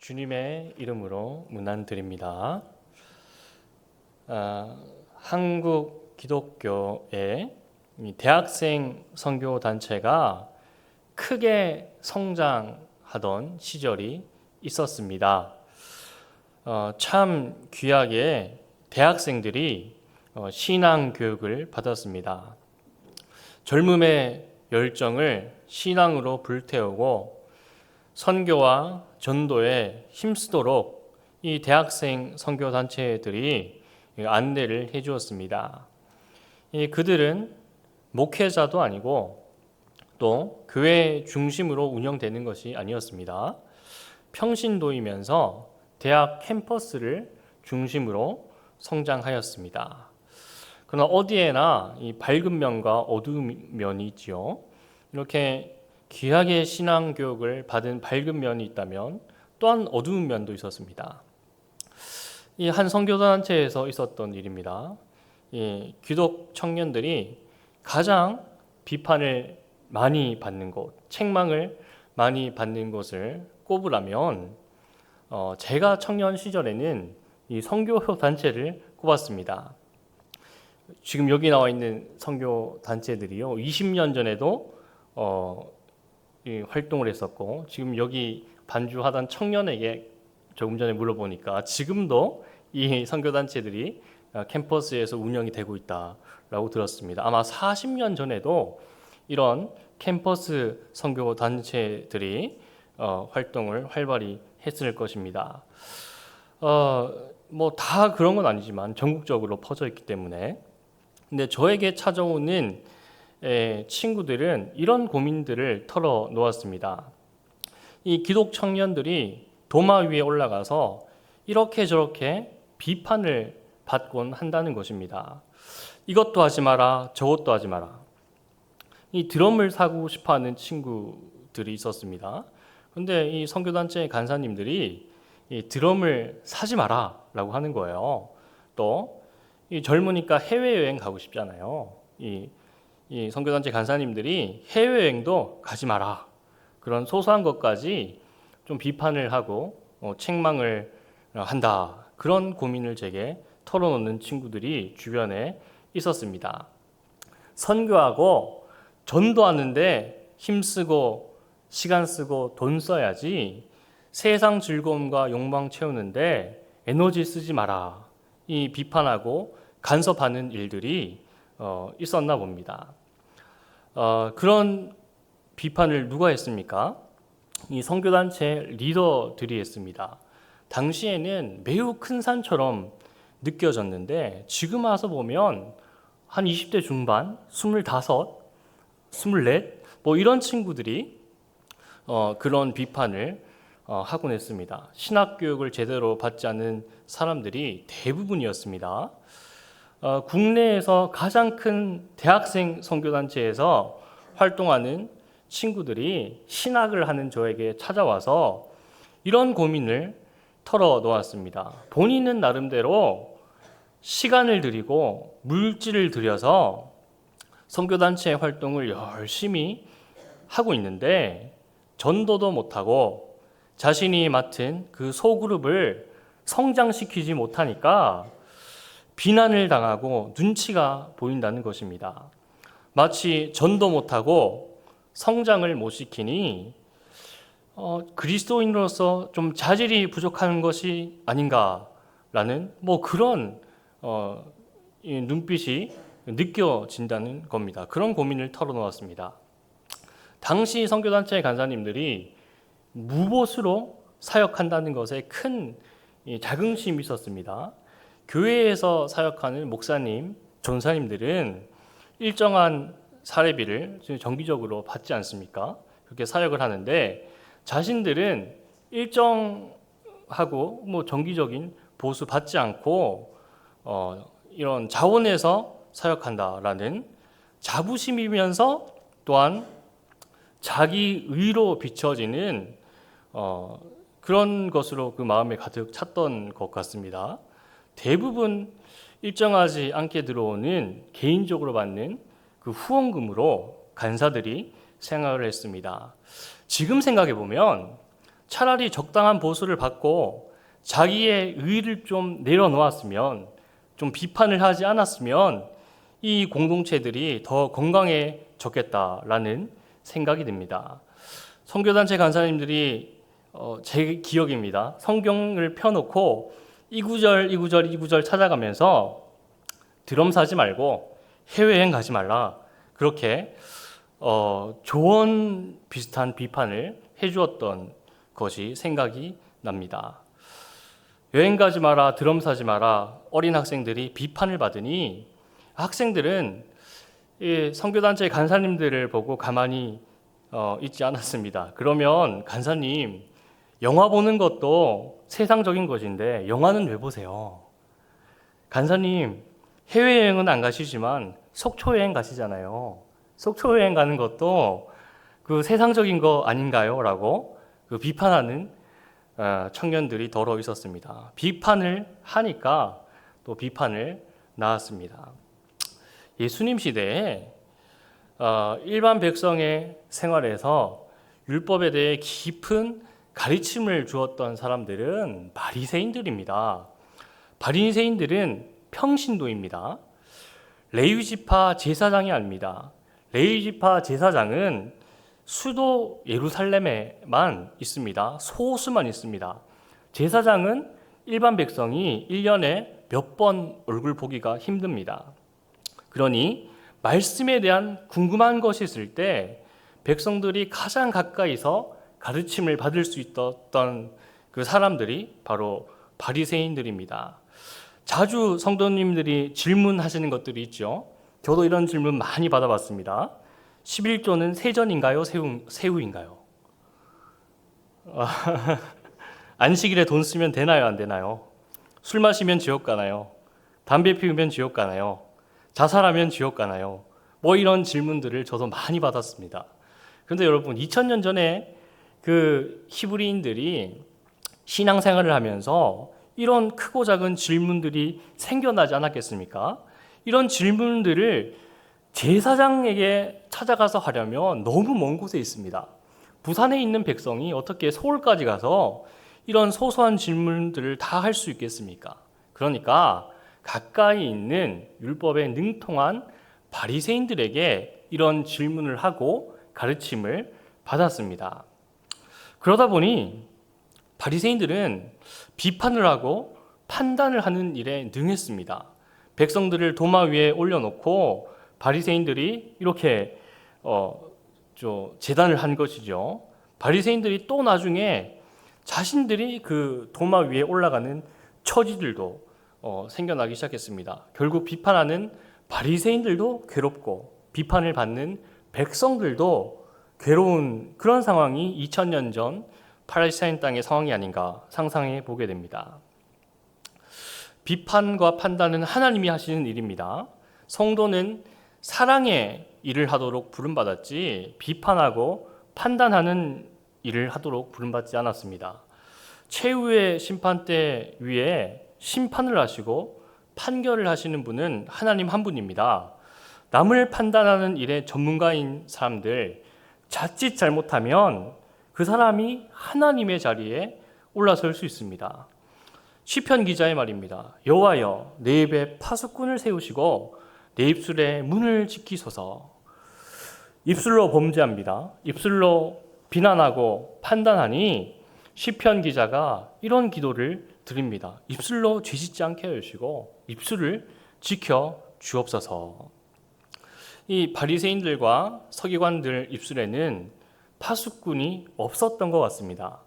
주님의 이름으로 문안드립니다. 아, 한국 기독교의 이 대학생 선교 단체가 크게 성장하던 시절이 있었습니다. 어, 참 귀하게 대학생들이 어, 신앙 교육을 받았습니다. 젊음의 열정을 신앙으로 불태우고 선교와 전도에 힘쓰도록 이 대학생 선교 단체들이 안내를 해 주었습니다. 그들은 목회자도 아니고 또 교회 중심으로 운영되는 것이 아니었습니다. 평신도이면서 대학 캠퍼스를 중심으로 성장하였습니다. 그러나 어디에나 이 밝은 면과 어두운 면이 있지요. 이렇게 귀하게 신앙 교육을 받은 밝은 면이 있다면 또한 어두운 면도 있었습니다. 이 한 선교단체에서 있었던 일입니다. 이 기독 청년들이 가장 비판을 많이 받는 곳, 책망을 많이 받는 곳을 꼽으라면 어, 제가 청년 시절에는 이 선교 단체를 꼽았습니다. 지금 여기 나와 있는 선교 단체들이요, 20년 전에도 어, 활동을 했었고 지금 여기 반주하던 청년에게 조금 전에 물어보니까 지금도 이 선교 단체들이 캠퍼스에서 운영이 되고 있다라고 들었습니다. 아마 40년 전에도 이런 캠퍼스 선교 단체들이 어, 활동을 활발히 했을 것입니다. 어, 뭐 다 그런 건 아니지만 전국적으로 퍼져 있기 때문에 근데 저에게 찾아오는 에, 친구들은 이런 고민들을 털어 놓았습니다. 이 기독 청년들이 도마 위에 올라가서 이렇게 저렇게 비판을 받곤 한다는 것입니다. 이것도 하지 마라, 저것도 하지 마라. 이 드럼을 사고 싶어 하는 친구들이 있었습니다. 근데 이 선교단체 간사님들이 이 드럼을 사지 마라 라고 하는 거예요. 또 이 젊으니까 해외여행 가고 싶잖아요. 이, 이 선교단체 간사님들이 해외여행도 가지 마라. 그런 소소한 것까지 좀 비판을 하고 어, 책망을 한다. 그런 고민을 제게 털어놓는 친구들이 주변에 있었습니다. 선교하고 전도하는데 힘쓰고 시간 쓰고 돈 써야지 세상 즐거움과 욕망 채우는데 에너지 쓰지 마라. 이 비판하고 간섭하는 일들이 어, 있었나 봅니다. 어, 그런 비판을 누가 했습니까? 이 선교단체 리더들이 했습니다. 당시에는 매우 큰 산처럼 느껴졌는데 지금 와서 보면 한 20대 중반, 25, 24뭐 이런 친구들이 어, 그런 비판을 어, 하곤 했습니다. 신학 교육을 제대로 받지 않은 사람들이 대부분이었습니다. 어, 국내에서 가장 큰 대학생 선교단체에서 활동하는 친구들이 신학을 하는 저에게 찾아와서 이런 고민을 털어 놓았습니다. 본인은 나름대로 시간을 들이고 물질을 들여서 선교단체 활동을 열심히 하고 있는데 전도도 못하고 자신이 맡은 그 소그룹을 성장시키지 못하니까 비난을 당하고 눈치가 보인다는 것입니다. 마치 전도 못하고 성장을 못 시키니 어, 그리스도인으로서 좀 자질이 부족한 것이 아닌가라는 뭐 그런 어, 눈빛이 느껴진다는 겁니다. 그런 고민을 털어놓았습니다. 당시 선교단체 간사님들이 무보수로 사역한다는 것에 큰 자긍심이 있었습니다. 교회에서 사역하는 목사님, 전사님들은 일정한 사례비를 정기적으로 받지 않습니까? 그렇게 사역을 하는데 자신들은 일정하고 뭐 정기적인 보수 받지 않고 어, 이런 자원에서 사역한다라는 자부심이면서 또한 자기 의로 비춰지는 어, 그런 것으로 그 마음에 가득 찼던 것 같습니다. 대부분 일정하지 않게 들어오는 개인적으로 받는 그 후원금으로 간사들이 생활을 했습니다. 지금 생각해 보면 차라리 적당한 보수를 받고 자기의 의를 좀 내려놓았으면 좀 비판을 하지 않았으면 이 공동체들이 더 건강해졌겠다라는 생각이 듭니다. 선교단체 간사님들이 어, 제 기억입니다. 성경을 펴놓고 이 구절 이 구절 이 구절 찾아가면서 드럼 사지 말고 해외여행 가지 말라 그렇게 어, 조언 비슷한 비판을 해주었던 것이 생각이 납니다. 여행 가지 마라, 드럼 사지 마라, 어린 학생들이 비판을 받으니 학생들은 이 선교단체 간사님들을 보고 가만히 어, 있지 않았습니다. 그러면 간사님, 영화 보는 것도 세상적인 것인데 영화는 왜 보세요? 간사님, 해외여행은 안 가시지만 속초 여행 가시잖아요. 속초 여행 가는 것도 그 세상적인 거 아닌가요? 라고 그 비판하는 어, 청년들이 더러 있었습니다. 비판을 하니까 또 비판을 낳았습니다. 예수님 시대에 어, 일반 백성의 생활에서 율법에 대해 깊은 가르침을 주었던 사람들은 바리새인들입니다. 바리새인들은 평신도입니다. 레위지파 제사장이 아닙니다. 레위지파 제사장은 수도 예루살렘에만 있습니다. 소수만 있습니다. 제사장은 일반 백성이 1년에 몇 번 얼굴 보기가 힘듭니다. 그러니 말씀에 대한 궁금한 것이 있을 때 백성들이 가장 가까이서 가르침을 받을 수 있었던 그 사람들이 바로 바리새인들입니다. 자주 성도님들이 질문하시는 것들이 있죠. 저도 이런 질문 많이 받아봤습니다. 11조는 세전인가요? 새우, 새우인가요? 안식일에 돈 쓰면 되나요? 안 되나요? 술 마시면 지옥 가나요? 담배 피우면 지옥 가나요? 자살하면 지옥 가나요? 뭐 이런 질문들을 저도 많이 받았습니다. 그런데 여러분, 2000년 전에 그 히브리인들이 신앙생활을 하면서 이런 크고 작은 질문들이 생겨나지 않았겠습니까? 이런 질문들을 제사장에게 찾아가서 하려면 너무 먼 곳에 있습니다. 부산에 있는 백성이 어떻게 서울까지 가서 이런 소소한 질문들을 다 할 수 있겠습니까? 그러니까 가까이 있는 율법에 능통한 바리새인들에게 이런 질문을 하고 가르침을 받았습니다. 그러다 보니 바리새인들은 비판을 하고 판단을 하는 일에 능했습니다. 백성들을 도마 위에 올려놓고 바리새인들이 이렇게 어, 저 재단을 한 것이죠. 바리새인들이 또 나중에 자신들이 그 도마 위에 올라가는 처지들도 어, 생겨나기 시작했습니다. 결국 비판하는 바리새인들도 괴롭고 비판을 받는 백성들도 괴로운 그런 상황이 2000년 전 팔레스타인 땅의 상황이 아닌가 상상해 보게 됩니다. 비판과 판단은 하나님이 하시는 일입니다. 성도는 사랑의 일을 하도록 부름받았지 비판하고 판단하는 일을 하도록 부름받지 않았습니다. 최후의 심판대 위에 심판을 하시고 판결을 하시는 분은 하나님 한 분입니다. 남을 판단하는 일에 전문가인 사람들 자칫 잘못하면 그 사람이 하나님의 자리에 올라설 수 있습니다. 시편 기자의 말입니다. 여호와여 내 입에 파수꾼을 세우시고 내 입술에 문을 지키소서. 입술로 범죄합니다. 입술로 비난하고 판단하니 시편 기자가 이런 기도를 드립니다. 입술로 죄짓지 않게 해주시고 입술을 지켜 주옵소서. 이 바리새인들과 서기관들 입술에는 파수꾼이 없었던 것 같습니다.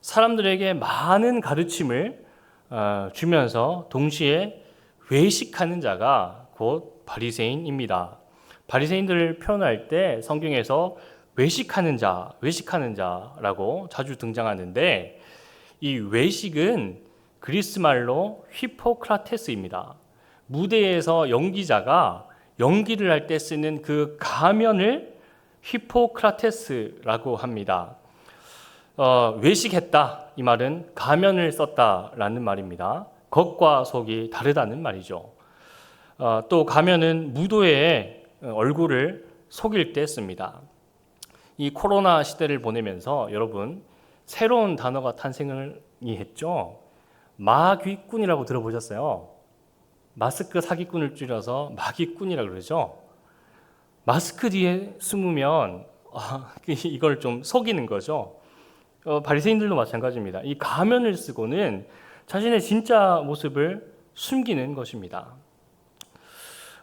사람들에게 많은 가르침을 어, 주면서 동시에 외식하는 자가 곧 바리새인입니다. 바리새인들을 표현할 때 성경에서 외식하는 자, 외식하는 자라고 자주 등장하는데 이 외식은 그리스 말로 휘포크라테스입니다. 무대에서 연기자가 연기를 할 때 쓰는 그 가면을 히포크라테스라고 합니다. 어, 외식했다 이 말은 가면을 썼다라는 말입니다. 겉과 속이 다르다는 말이죠. 어, 또 가면은 무도의 얼굴을 속일 때 씁니다. 이 코로나 시대를 보내면서 여러분 새로운 단어가 탄생을 했죠. 마귀꾼이라고 들어보셨어요? 마스크 사기꾼을 줄여서 마귀꾼이라 그러죠. 마스크 뒤에 숨으면 아, 이걸 좀 속이는 거죠. 어, 바리새인들도 마찬가지입니다. 이 가면을 쓰고는 자신의 진짜 모습을 숨기는 것입니다.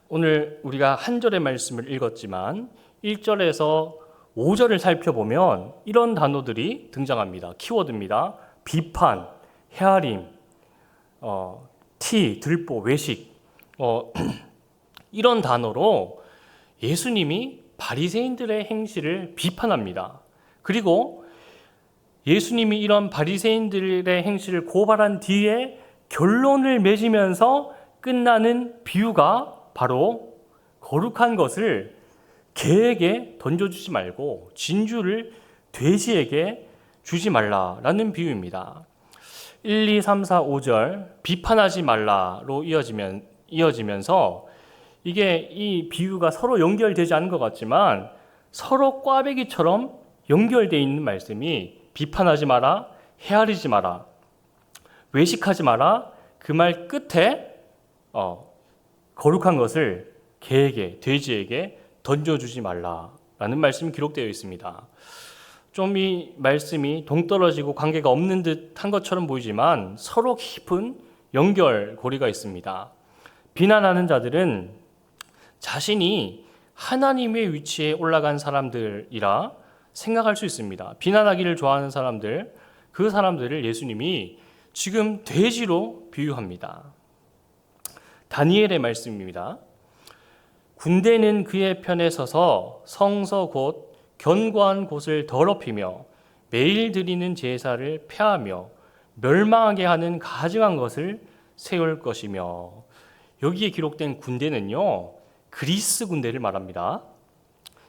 오늘 우리가 한 절의 말씀을 읽었지만 1절에서 5절을 살펴보면 이런 단어들이 등장합니다. 키워드입니다. 비판, 헤아림, 어, 티, 들보, 외식 어, 이런 단어로 예수님이 바리새인들의 행실을 비판합니다. 그리고 예수님이 이런 바리새인들의 행실을 고발한 뒤에 결론을 맺으면서 끝나는 비유가 바로 거룩한 것을 개에게 던져주지 말고 진주를 돼지에게 주지 말라라는 비유입니다. 1, 2, 3, 4, 5절 비판하지 말라로 이어지면 이어지면서 이게 이 비유가 서로 연결되지 않은 것 같지만 서로 꽈배기처럼 연결되어 있는 말씀이 비판하지 마라, 헤아리지 마라, 외식하지 마라. 그 말 끝에 어, 거룩한 것을 개에게, 돼지에게 던져주지 말라라는 말씀이 기록되어 있습니다. 좀 이 말씀이 동떨어지고 관계가 없는 듯한 것처럼 보이지만 서로 깊은 연결고리가 있습니다. 비난하는 자들은 자신이 하나님의 위치에 올라간 사람들이라 생각할 수 있습니다. 비난하기를 좋아하는 사람들, 그 사람들을 예수님이 지금 돼지로 비유합니다. 다니엘의 말씀입니다. 군대는 그의 편에 서서 성서 곧 견고한 곳을 더럽히며 매일 드리는 제사를 폐하며 멸망하게 하는 가증한 것을 세울 것이며 여기에 기록된 군대는요 그리스 군대를 말합니다.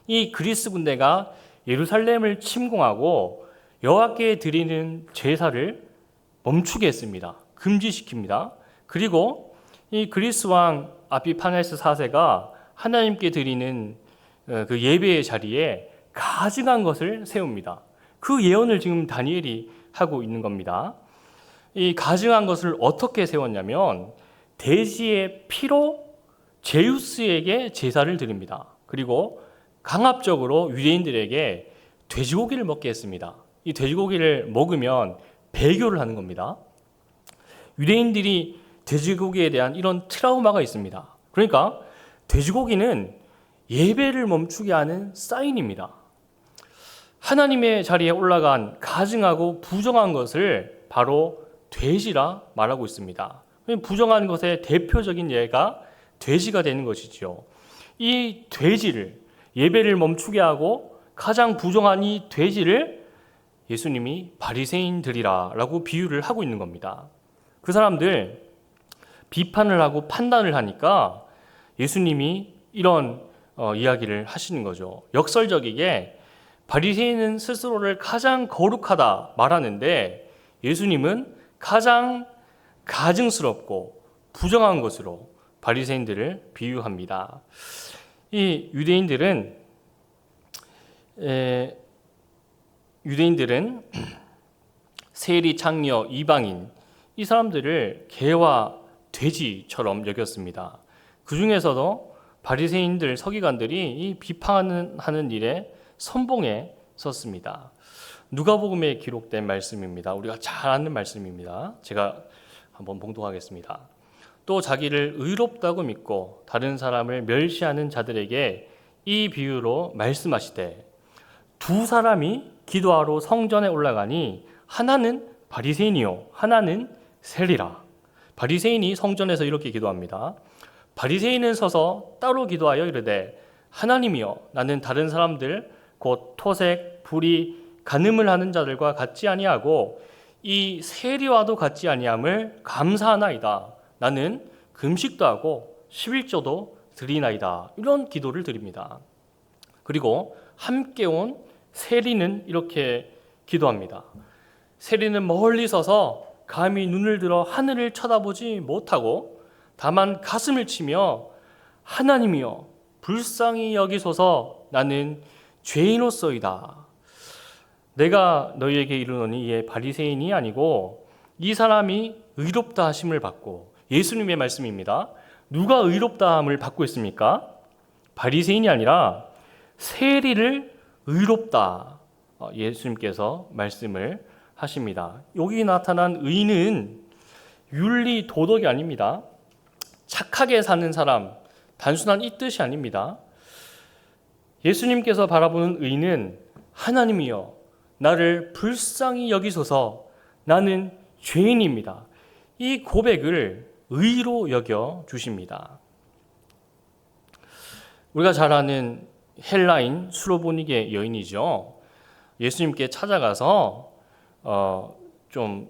이 그리스 군대가 예루살렘을 침공하고 여호와께 드리는 제사를 멈추게 했습니다. 금지시킵니다. 그리고 이 그리스 왕 아피파네스 4세가 하나님께 드리는 어, 그 예배의 자리에 가증한 것을 세웁니다. 그 예언을 지금 다니엘이 하고 있는 겁니다. 이 가증한 것을 어떻게 세웠냐면 돼지의 피로 제우스에게 제사를 드립니다. 그리고 강압적으로 유대인들에게 돼지고기를 먹게 했습니다. 이 돼지고기를 먹으면 배교를 하는 겁니다. 유대인들이 돼지고기에 대한 이런 트라우마가 있습니다. 그러니까 돼지고기는 예배를 멈추게 하는 사인입니다. 하나님의 자리에 올라간 가증하고 부정한 것을 바로 돼지라 말하고 있습니다. 부정한 것의 대표적인 예가 돼지가 되는 것이지요. 이 돼지를 예배를 멈추게 하고 가장 부정한 이 돼지를 예수님이 바리새인들이라라고 비유를 하고 있는 겁니다. 그 사람들 비판을 하고 판단을 하니까 예수님이 이런 어, 이야기를 하시는 거죠. 역설적이게 바리새인은 스스로를 가장 거룩하다 말하는데 예수님은 가장 가증스럽고 부정한 것으로 바리새인들을 비유합니다. 이 유대인들은 에, 유대인들은 세리, 창녀, 이방인 이 사람들을 개와 돼지처럼 여겼습니다. 그 중에서도 바리새인들 서기관들이 이 비판하는 일에 선봉에 섰습니다. 누가복음에 기록된 말씀입니다. 우리가 잘 아는 말씀입니다. 제가 한번 봉독하겠습니다. 또 자기를 의롭다고 믿고 다른 사람을 멸시하는 자들에게 이 비유로 말씀하시되 두 사람이 기도하러 성전에 올라가니 하나는 바리새인이요 하나는 세리라. 바리새인이 성전에서 이렇게 기도합니다. 바리새인은 서서 따로 기도하여 이르되 하나님이여 나는 다른 사람들 곧 토색 불이 간음을 하는 자들과 같지 아니하고 이 세리와도 같지 아니함을 감사하나이다. 나는 금식도 하고 11조도 드리나이다. 이런 기도를 드립니다. 그리고 함께 온 세리는 이렇게 기도합니다. 세리는 멀리 서서 감히 눈을 들어 하늘을 쳐다보지 못하고 다만 가슴을 치며 하나님이여 불쌍히 여기소서 나는 죄인으로서이다. 내가 너희에게 이르노니 이에 바리새인이 아니고 이 사람이 의롭다 하심을 받고 예수님의 말씀입니다. 누가 의롭다 함을 받고 있습니까? 바리새인이 아니라 세리를 의롭다 어, 예수님께서 말씀을 하십니다. 여기 나타난 의는 윤리 도덕이 아닙니다. 착하게 사는 사람 단순한 이 뜻이 아닙니다. 예수님께서 바라보는 의는 하나님이여 나를 불쌍히 여기소서 나는 죄인입니다. 이 고백을 의로 여겨 주십니다. 우리가 잘 아는 헬라인 수로보니게 여인이죠. 예수님께 찾아가서 어, 좀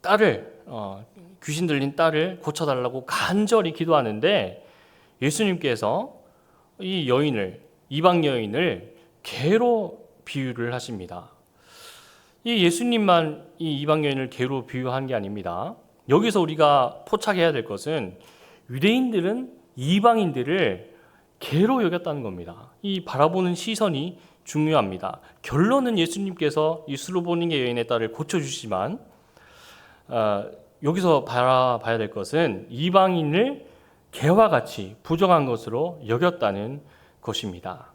딸을 어, 귀신 들린 딸을 고쳐달라고 간절히 기도하는데 예수님께서 이 여인을 이방 여인을 개로 비유를 하십니다. 이 예수님만 이 이방 여인을 개로 비유한 게 아닙니다. 여기서 우리가 포착해야 될 것은 유대인들은 이방인들을 개로 여겼다는 겁니다. 이 바라보는 시선이 중요합니다. 결론은 예수님께서 이 슬로보닝의 여인의 딸을 고쳐주시지만 어, 여기서 바라봐야 될 것은 이방인을 개와 같이 부정한 것으로 여겼다는 것입니다.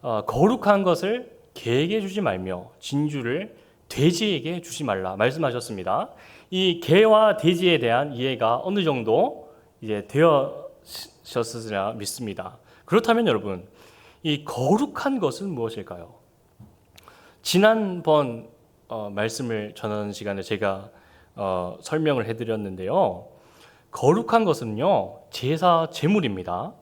어, 거룩한 것을 개에게 주지 말며 진주를 돼지에게 주지 말라 말씀하셨습니다. 이 개와 돼지에 대한 이해가 어느 정도 이제 되었으리라 믿습니다. 그렇다면 여러분, 이 거룩한 것은 무엇일까요? 지난번 어, 말씀을 전하는 시간에 제가 어, 설명을 해드렸는데요. 거룩한 것은요 제사 제물입니다.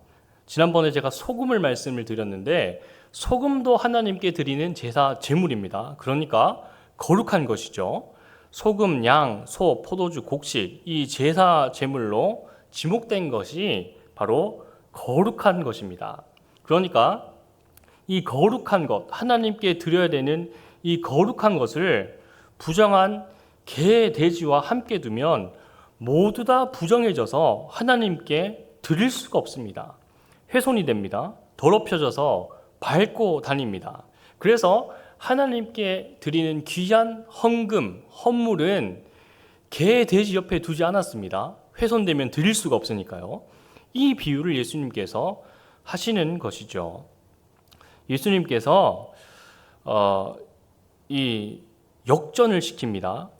지난번에 제가 소금을 말씀을 드렸는데 소금도 하나님께 드리는 제사 제물입니다. 그러니까 거룩한 것이죠. 소금, 양, 소, 포도주, 곡식 이 제사 제물로 지목된 것이 바로 거룩한 것입니다. 그러니까 이 거룩한 것, 하나님께 드려야 되는 이 거룩한 것을 부정한 개, 돼지와 함께 두면 모두 다 부정해져서 하나님께 드릴 수가 없습니다. 훼손이 됩니다. 더럽혀져서 밟고 다닙니다. 그래서 하나님께 드리는 귀한 헌금, 헌물은 개, 돼지 옆에 두지 않았습니다. 훼손되면 드릴 수가 없으니까요. 이 비유를 예수님께서 하시는 것이죠. 예수님께서 어, 이 역전을 시킵니다.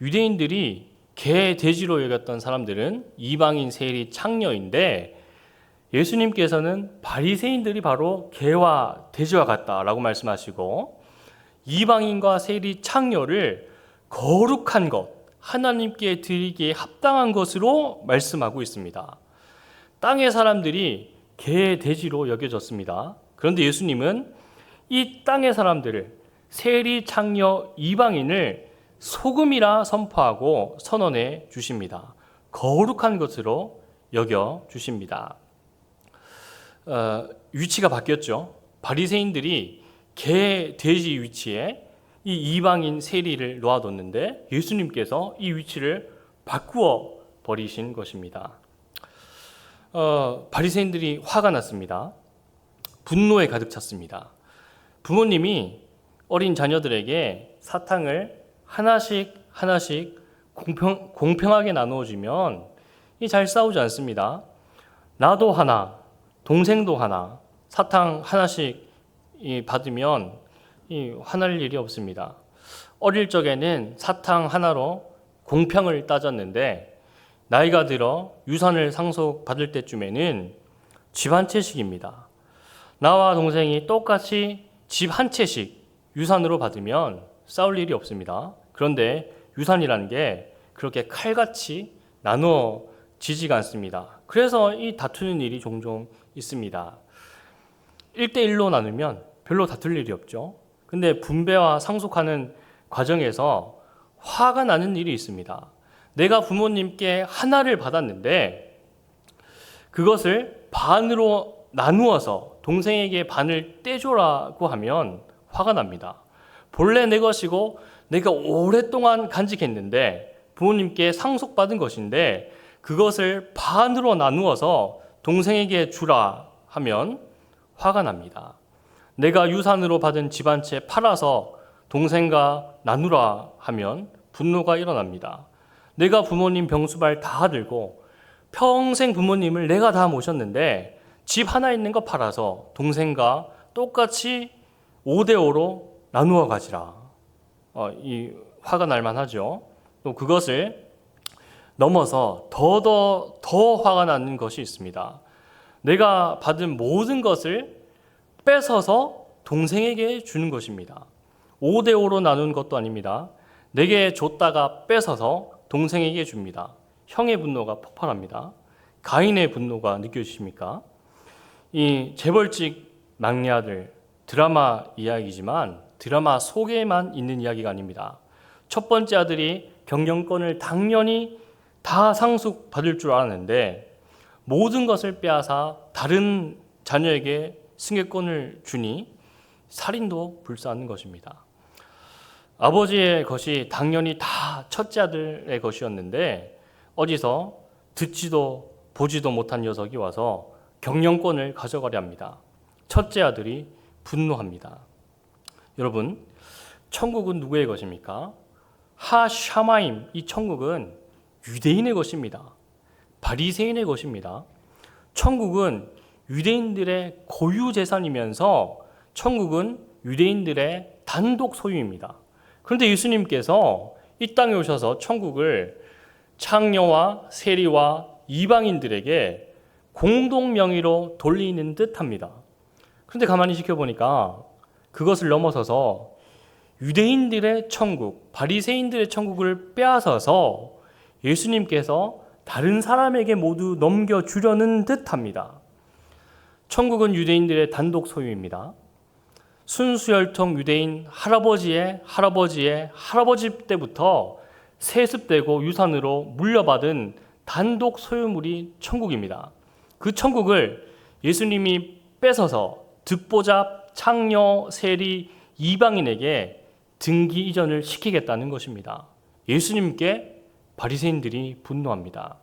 유대인들이 개, 돼지로 여겼던 사람들은 이방인 세리 창녀인데 예수님께서는 바리새인들이 바로 개와 돼지와 같다라고 말씀하시고 이방인과 세리 창녀를 거룩한 것, 하나님께 드리기에 합당한 것으로 말씀하고 있습니다. 땅의 사람들이 개, 돼지로 여겨졌습니다. 그런데 예수님은 이 땅의 사람들을 세리, 창녀, 이방인을 소금이라 선포하고 선언해 주십니다. 거룩한 것으로 여겨 주십니다. 어, 위치가 바뀌었죠. 바리새인들이 개, 돼지 위치에 이 이방인 세리를 놓아뒀는데 예수님께서 이 위치를 바꾸어 버리신 것입니다. 어, 바리새인들이 화가 났습니다. 분노에 가득 찼습니다. 부모님이 어린 자녀들에게 사탕을 하나씩 하나씩 공평, 공평하게 나누어 주면 잘 싸우지 않습니다. 나도 하나, 동생도 하나, 사탕 하나씩 받으면 화날 일이 없습니다. 어릴 적에는 사탕 하나로 공평을 따졌는데 나이가 들어 유산을 상속받을 때쯤에는 집 한 채씩입니다. 나와 동생이 똑같이 집 한 채씩 유산으로 받으면 싸울 일이 없습니다. 그런데 유산이라는 게 그렇게 칼같이 나누어지지가 않습니다. 그래서 이 다투는 일이 종종 있습니다. 1대1로 나누면 별로 다툴 일이 없죠. 근데 분배와 상속하는 과정에서 화가 나는 일이 있습니다. 내가 부모님께 하나를 받았는데 그것을 반으로 나누어서 동생에게 반을 떼줘라고 하면 화가 납니다. 본래 내 것이고 내가 오랫동안 간직했는데 부모님께 상속받은 것인데 그것을 반으로 나누어서 동생에게 주라 하면 화가 납니다. 내가 유산으로 받은 집한채 팔아서 동생과 나누라 하면 분노가 일어납니다. 내가 부모님 병수발 다 들고 평생 부모님을 내가 다 모셨는데 집 하나 있는 거 팔아서 동생과 똑같이 5대5로 나누어 가지라. 어, 이 화가 날 만하죠. 또 그것을 넘어서 더더 더 화가 나는 것이 있습니다. 내가 받은 모든 것을 뺏어서 동생에게 주는 것입니다. 5대5로 나눈 것도 아닙니다. 내게 줬다가 뺏어서 동생에게 줍니다. 형의 분노가 폭발합니다. 가인의 분노가 느껴지십니까? 이 재벌직 막내 아들 드라마 이야기지만 드라마 속에만 있는 이야기가 아닙니다. 첫 번째 아들이 경영권을 당연히 다 상속 받을 줄 알았는데 모든 것을 빼앗아 다른 자녀에게 승계권을 주니 살인도 불사하는 것입니다. 아버지의 것이 당연히 다 첫째 아들의 것이었는데 어디서 듣지도 보지도 못한 녀석이 와서 경영권을 가져가려 합니다. 첫째 아들이 분노합니다. 여러분, 천국은 누구의 것입니까? 하샤마임 이 천국은 유대인의 것입니다. 바리새인의 것입니다. 천국은 유대인들의 고유 재산이면서 천국은 유대인들의 단독 소유입니다. 그런데 예수님께서 이 땅에 오셔서 천국을 창녀와 세리와 이방인들에게 공동 명의로 돌리는 듯 합니다. 그런데 가만히 지켜보니까 그것을 넘어서서 유대인들의 천국, 바리새인들의 천국을 빼앗아서 예수님께서 다른 사람에게 모두 넘겨주려는 듯 합니다. 천국은 유대인들의 단독 소유입니다. 순수혈통 유대인 할아버지의 할아버지의 할아버지 때부터 세습되고 유산으로 물려받은 단독 소유물이 천국입니다. 그 천국을 예수님이 뺏어서 듣보잡, 창녀, 세리, 이방인에게 등기 이전을 시키겠다는 것입니다. 예수님께 바리새인들이 분노합니다.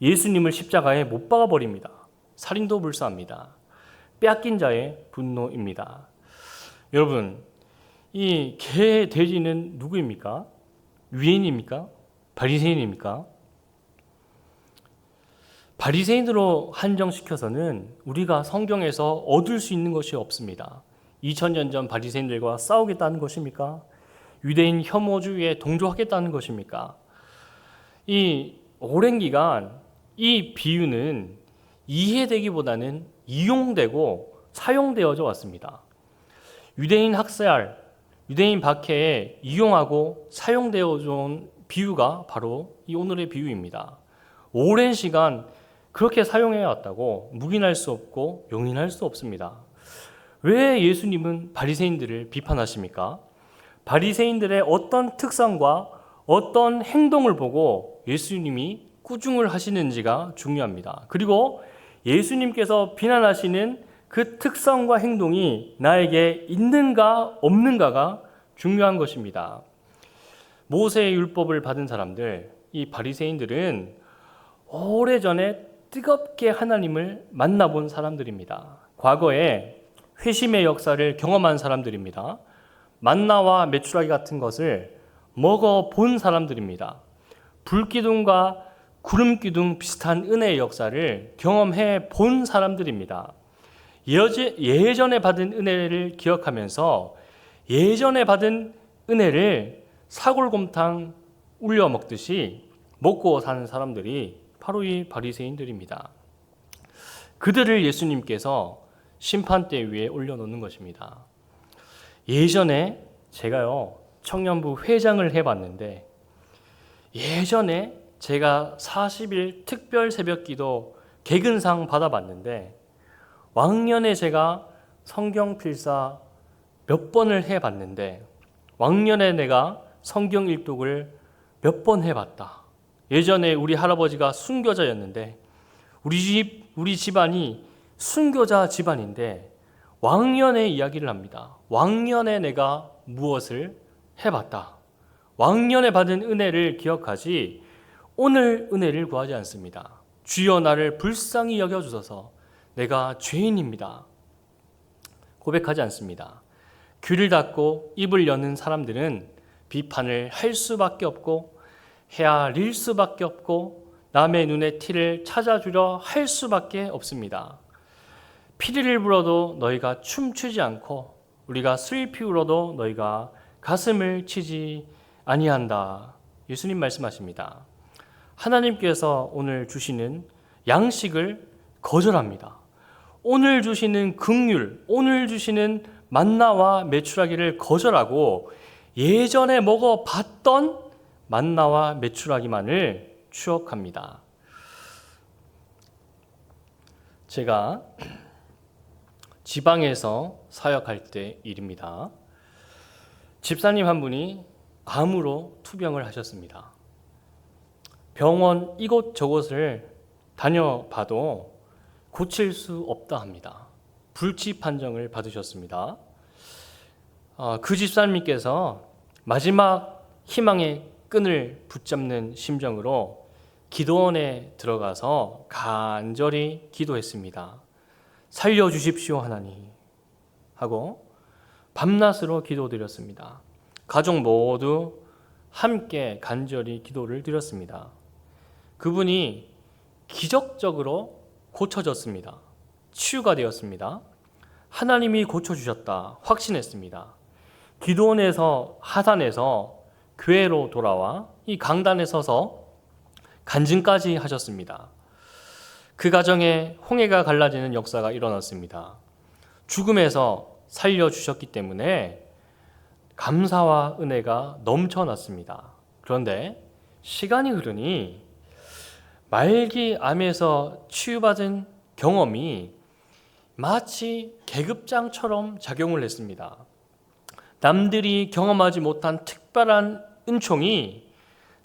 예수님을 십자가에 못 박아 버립니다. 살인도 불사합니다. 빼앗긴 자의 분노입니다. 여러분, 이 개 돼지는 누구입니까? 유인입니까? 바리새인입니까? 바리새인으로 한정시켜서는 우리가 성경에서 얻을 수 있는 것이 없습니다. 2000년 전 바리새인들과 싸우겠다는 것입니까? 유대인 혐오주의에 동조하겠다는 것입니까? 이 오랜 기간 이 비유는 이해되기보다는 이용되고 사용되어져 왔습니다. 유대인 학살, 유대인 박해에 이용하고 사용되어져 온 비유가 바로 이 오늘의 비유입니다. 오랜 시간 그렇게 사용해 왔다고 묵인할 수 없고 용인할 수 없습니다. 왜 예수님은 바리새인들을 비판하십니까? 바리새인들의 어떤 특성과 어떤 행동을 보고 예수님이 꾸중을 하시는지가 중요합니다. 그리고 예수님께서 비난하시는 그 특성과 행동이 나에게 있는가 없는가가 중요한 것입니다. 모세의 율법을 받은 사람들, 이 바리새인들은 오래전에 뜨겁게 하나님을 만나본 사람들입니다. 과거에 회심의 역사를 경험한 사람들입니다. 만나와 메추라기 같은 것을 먹어 본 사람들입니다. 불기둥과 구름기둥 비슷한 은혜의 역사를 경험해 본 사람들입니다. 예전에 받은 은혜를 기억하면서 예전에 받은 은혜를 사골곰탕 울려 먹듯이 먹고 사는 사람들이 바로 이 바리새인들입니다. 그들을 예수님께서 심판대 위에 올려놓는 것입니다. 예전에 제가요 청년부 회장을 해봤는데 예전에 제가 40일 특별 새벽 기도 개근상 받아봤는데 왕년에 제가 성경 필사 몇 번을 해봤는데 왕년에 내가 성경 일독을 몇 번 해봤다. 예전에 우리 할아버지가 순교자였는데 우리 집 우리 집안이 순교자 집안인데 왕년의 이야기를 합니다. 왕년에 내가 무엇을 해봤다. 왕년에 받은 은혜를 기억하지 오늘 은혜를 구하지 않습니다. 주여 나를 불쌍히 여겨 주소서. 내가 죄인입니다. 고백하지 않습니다. 귀를 닫고 입을 여는 사람들은 비판을 할 수밖에 없고 헤아릴 수밖에 없고 남의 눈에 티를 찾아주려 할 수밖에 없습니다. 피리를 불어도 너희가 춤추지 않고 우리가 슬피 울어도 너희가 가슴을 치지 아니한다. 예수님 말씀하십니다. 하나님께서 오늘 주시는 양식을 거절합니다. 오늘 주시는 긍휼, 오늘 주시는 만나와 메추라기를 거절하고 예전에 먹어봤던 만나와 메추라기만을 추억합니다. 제가 지방에서 사역할 때 일입니다. 집사님 한 분이 암으로 투병을 하셨습니다. 병원 이곳저곳을 다녀봐도 고칠 수 없다 합니다. 불치 판정을 받으셨습니다. 어, 그 집사님께서 마지막 희망의 끈을 붙잡는 심정으로 기도원에 들어가서 간절히 기도했습니다. 살려주십시오, 하나님. 하고 밤낮으로 기도드렸습니다. 가족 모두 함께 간절히 기도를 드렸습니다. 그분이 기적적으로 고쳐졌습니다. 치유가 되었습니다. 하나님이 고쳐주셨다. 확신했습니다. 기도원에서 하단에서 교회로 돌아와 이 강단에 서서 간증까지 하셨습니다. 그 가정에 홍해가 갈라지는 역사가 일어났습니다. 죽음에서 살려주셨기 때문에 감사와 은혜가 넘쳐났습니다. 그런데 시간이 흐르니 말기 암에서 치유받은 경험이 마치 계급장처럼 작용을 했습니다. 남들이 경험하지 못한 특별한 은총이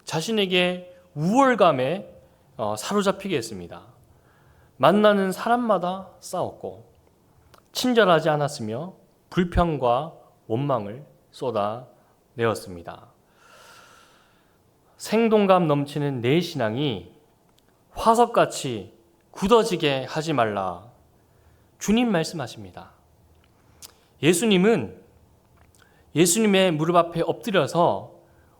자신에게 우월감에 어, 사로잡히게 했습니다. 만나는 사람마다 싸웠고 친절하지 않았으며 불평과 원망을 쏟아내었습니다. 생동감 넘치는 내 신앙이 화석같이 굳어지게 하지 말라. 주님 말씀하십니다. 예수님은 예수님의 무릎 앞에 엎드려서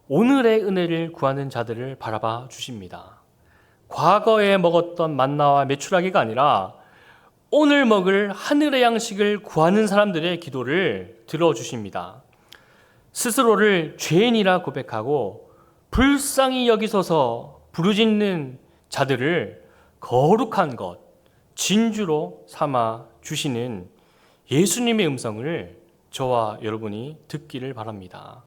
오늘의 은혜를 구하는 자들을 바라봐 주십니다. 과거에 먹었던 만나와 메추라기가 아니라 오늘 먹을 하늘의 양식을 구하는 사람들의 기도를 들어주십니다. 스스로를 죄인이라 고백하고 불쌍히 여기소서 부르짖는 자들을 거룩한 것, 진주로 삼아 주시는 예수님의 음성을 저와 여러분이 듣기를 바랍니다.